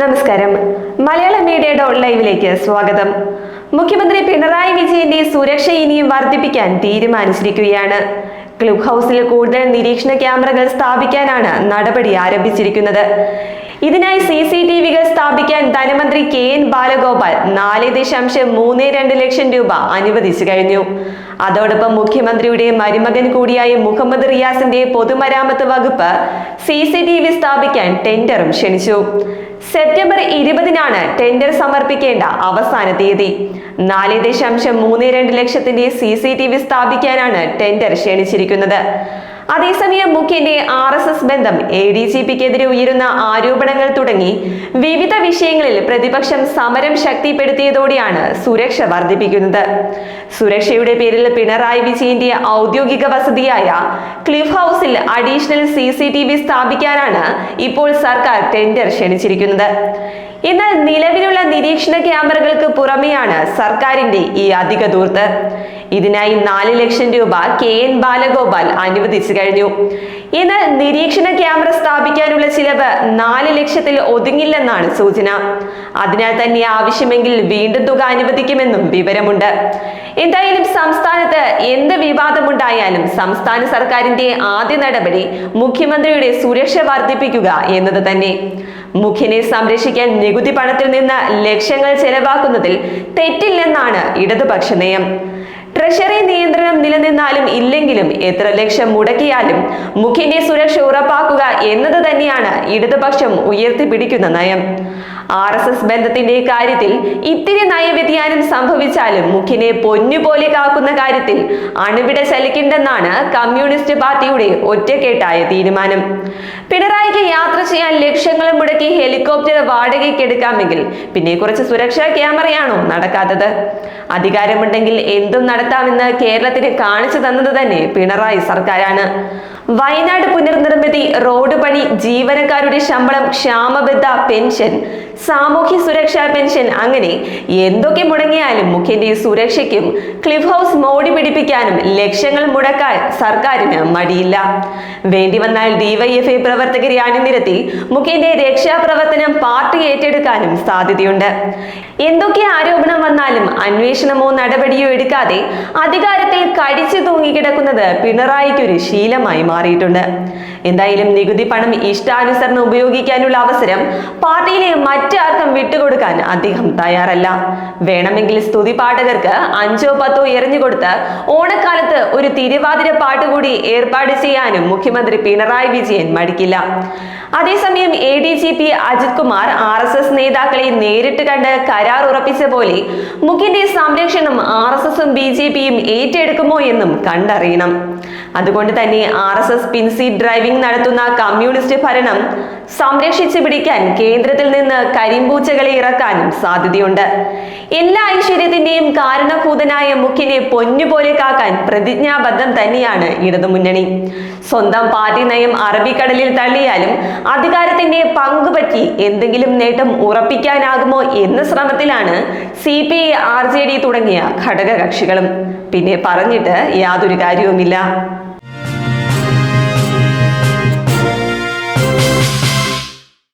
നമസ്കാരം. മലയാള media dot ലൈവിലേക്ക് സ്വാഗതം. മുഖ്യമന്ത്രി പിണറായി വിജയന്റെ സുരക്ഷ ഇനിയും വർദ്ധിപ്പിക്കാൻ തീരുമാനിച്ചിരിക്കുകയാണ്. ക്ലബ് ഹൗസിൽ കൂടുതൽ നിരീക്ഷണ ക്യാമറകൾ സ്ഥാപിക്കാനാണ് നടപടി ആരംഭിച്ചിരിക്കുന്നത്. ഇതിനായി സി സി ടി വികൾ സ്ഥാപിക്കാൻ ധനമന്ത്രി കെ എൻ ബാലഗോപാൽ നാല് ദശാംശം മൂന്ന് രണ്ട് ലക്ഷം രൂപ അനുവദിച്ചു കഴിഞ്ഞു. അതോടൊപ്പം മുഖ്യമന്ത്രിയുടെ മരുമകൻ കൂടിയായ മുഹമ്മദ് റിയാസിന്റെ പൊതുമരാമത്ത് വകുപ്പ് സി സി ടി വി സ്ഥാപിക്കാൻ ടെൻഡറും ക്ഷണിച്ചു. സെപ്റ്റംബർ ഇരുപതിനാണ് ടെൻഡർ സമർപ്പിക്കേണ്ട അവസാന തീയതി. നാല് ദശാംശം മൂന്ന് രണ്ട് ലക്ഷത്തിന്റെ സി സി ടി വി സ്ഥാപിക്കാനാണ് ടെൻഡർ ക്ഷണിച്ചിരിക്കുന്നത്. അതേസമയം മുഖ്യന്റെ ആർ എസ് എസ് ബന്ധം എ ഡി ജി പിക്കെതിരെ ഉയരുന്ന ആരോപണങ്ങൾ തുടങ്ങി വിവിധ വിഷയങ്ങളിൽ പ്രതിപക്ഷം സമരം ശക്തിപ്പെടുത്തിയതോടെയാണ് സുരക്ഷ വർദ്ധിപ്പിക്കുന്നത്. സുരക്ഷയുടെ പേരിൽ പിണറായി വിജയന്റെ ഔദ്യോഗിക വസതിയായ ക്ലിഫ് ഹൗസിൽ അഡീഷണൽ സി സ്ഥാപിക്കാനാണ് ഇപ്പോൾ സർക്കാർ ടെൻഡർ ക്ഷണിച്ചിരിക്കുന്നത്. എന്നാൽ നിലവിലുള്ള നിരീക്ഷണ ക്യാമറകൾക്ക് പുറമെയാണ് സർക്കാരിന്റെ ഈ അധിക ദൂർത്ത്. ഇതിനായി നാല് ലക്ഷം രൂപ കെ എൻ ബാലഗോപാൽ അനുവദിച്ചു കഴിഞ്ഞു. എന്നാൽ നിരീക്ഷണ ക്യാമറ സ്ഥാപിക്കാനുള്ള ചിലവ് നാല് ലക്ഷത്തിൽ ഒതുങ്ങില്ലെന്നാണ് സൂചന. അതിനാൽ തന്നെ ആവശ്യമെങ്കിൽ വീണ്ടും തുക അനുവദിക്കുമെന്നും വിവരമുണ്ട്. എന്തായാലും സംസ്ഥാനത്ത് എന്ത് വിവാദമുണ്ടായാലും സംസ്ഥാന സർക്കാരിന്റെ ആദ്യ നടപടി മുഖ്യമന്ത്രിയുടെ സുരക്ഷ വർദ്ധിപ്പിക്കുക എന്നത് തന്നെ. മുഖ്യനെ സംരക്ഷിക്കാൻ നികുതി പണത്തിൽ നിന്ന് ലക്ഷങ്ങൾ ചെലവാക്കുന്നതിൽ തെറ്റില്ലെന്നാണ് ഇടതുപക്ഷ നയം. ട്രഷറി നിയന്ത്രണം നിലനിന്നാലും ഇല്ലെങ്കിലും എത്ര ലക്ഷം മുടക്കിയാലും മുഖ്യന്റെ സുരക്ഷ ഉറപ്പാക്കുക എന്നത് തന്നെയാണ് ഇടതുപക്ഷം ഉയർത്തിപ്പിടിക്കുന്ന നയം. ആർ എസ് എസ് ബന്ധത്തിന്റെ കാര്യത്തിൽ ഇത്തിരി നയവ്യതിയാനം സംഭവിച്ചാലും മുഖ്യനെ പൊന്നുപോലെ കാക്കുന്ന കാര്യത്തിൽ അണുവിട ചലിക്കണ്ടെന്നാണ് കമ്മ്യൂണിസ്റ്റ് പാർട്ടിയുടെ ഒറ്റക്കെട്ടായ തീരുമാനം. പിണറായിക്ക് യാത്ര ചെയ്യാൻ ലക്ഷങ്ങൾ മുടക്കി ഹെലികോപ്റ്റർ വാടകയ്ക്ക് എടുക്കാമെങ്കിൽ പിന്നെ കുറച്ച് സുരക്ഷാ ക്യാമറയാണോ നടക്കാത്തത്? അധികാരമുണ്ടെങ്കിൽ എന്തും നടത്താമെന്ന് കേരളത്തിന് കാണിച്ചു തന്നത് തന്നെ പിണറായി സർക്കാരാണ്. വയനാട് പുനർനിർമ്മിതി റോഡ് പണി ജീവനക്കാരുടെ ശമ്പളം ക്ഷാമബദ്ധ പെൻഷൻ സാമൂഹ്യ സുരക്ഷാ പെൻഷൻ അങ്ങനെ എന്തൊക്കെ മുടങ്ങിയാലും മുഖ്യന്റെ സുരക്ഷയ്ക്കും ക്ലിഫ് ഹൗസ് മോടി പിടിപ്പിക്കാനും ലക്ഷങ്ങൾ മുടക്കാൻ സർക്കാരിന് മടിയില്ല. വേണ്ടി വന്നാൽ ഡിവൈഎഫ്ഐ പ്രവർത്തകരെ അണിനിരത്തി മുഖ്യന്റെ രക്ഷാപ്രവർത്തനം പാർട്ടി ഏറ്റെടുക്കാനും സാധ്യതയുണ്ട്. എന്തൊക്കെ ആരോപണം വന്നാലും അന്വേഷണമോ നടപടിയോ എടുക്കാതെ അധികാരത്തിൽ കടിച്ചു തൂങ്ങിക്കിടക്കുന്നത് പിണറായിക്ക് ഒരു ശീലമായി മാറിയിട്ടുണ്ട്. എന്തായാലും നികുതി പണം ഇഷ്ടാനുസരണം ഉപയോഗിക്കാനുള്ള അവസരം പാർട്ടിയിലെ മറ്റാർക്കും വിട്ടുകൊടുക്കാൻ അദ്ദേഹം തയ്യാറല്ല. വേണമെങ്കിൽ സ്തുതി പാഠകർക്ക് അഞ്ചോ പത്തോ എറിഞ്ഞുകൊടുത്ത് ഓണക്കാലത്ത് ഒരു തിരുവാതിര പാട്ടുകൂടി ഏർപ്പാട് ചെയ്യാനും മുഖ്യമന്ത്രി പിണറായി വിജയൻ മടിക്കില്ല. അതേസമയം A D G P Ajith Kumar R S S നേതാക്കളെ നേരിട്ട് കണ്ട് കരാർ ഉറപ്പിച്ച പോലെ മുഖ്യന്റെ സംരക്ഷണം ആർ എസ് എസും ബി ജെ പിയും ഏറ്റെടുക്കുമോ എന്നും കണ്ടറിയണം. അതുകൊണ്ട് തന്നെ ആർ എസ് എസ് പിൻസീറ്റ് ഡ്രൈവിംഗ് നടത്തുന്ന കമ്മ്യൂണിസ്റ്റ് ഭരണം സംരക്ഷിച്ചു പിടിക്കാൻ കേന്ദ്രത്തിൽ നിന്ന് കരിമ്പൂച്ചകളെ ഇറക്കാനും സാധ്യതയുണ്ട്. എല്ലാ ഐശ്വര്യത്തിന്റെയും കാരണഭൂതനായ മുഖ്യനെ പൊന്നുപോലെ കാക്കാൻ പ്രതിജ്ഞാബദ്ധം തന്നെയാണ് ഇടതുമുന്നണി. സ്വന്തം പാർട്ടി നയം അറബിക്കടലിൽ തള്ളിയാലും അധികാരത്തിന്റെ പങ്കുപറ്റി എന്തെങ്കിലും നേട്ടം ഉറപ്പിക്കാനാകുമോ എന്ന ശ്രമത്തിലാണ് C P I R J D തുടങ്ങിയ ഘടകകക്ഷികളും. പിന്നെ പറഞ്ഞിട്ട് യാതൊരു കാര്യവുമില്ല.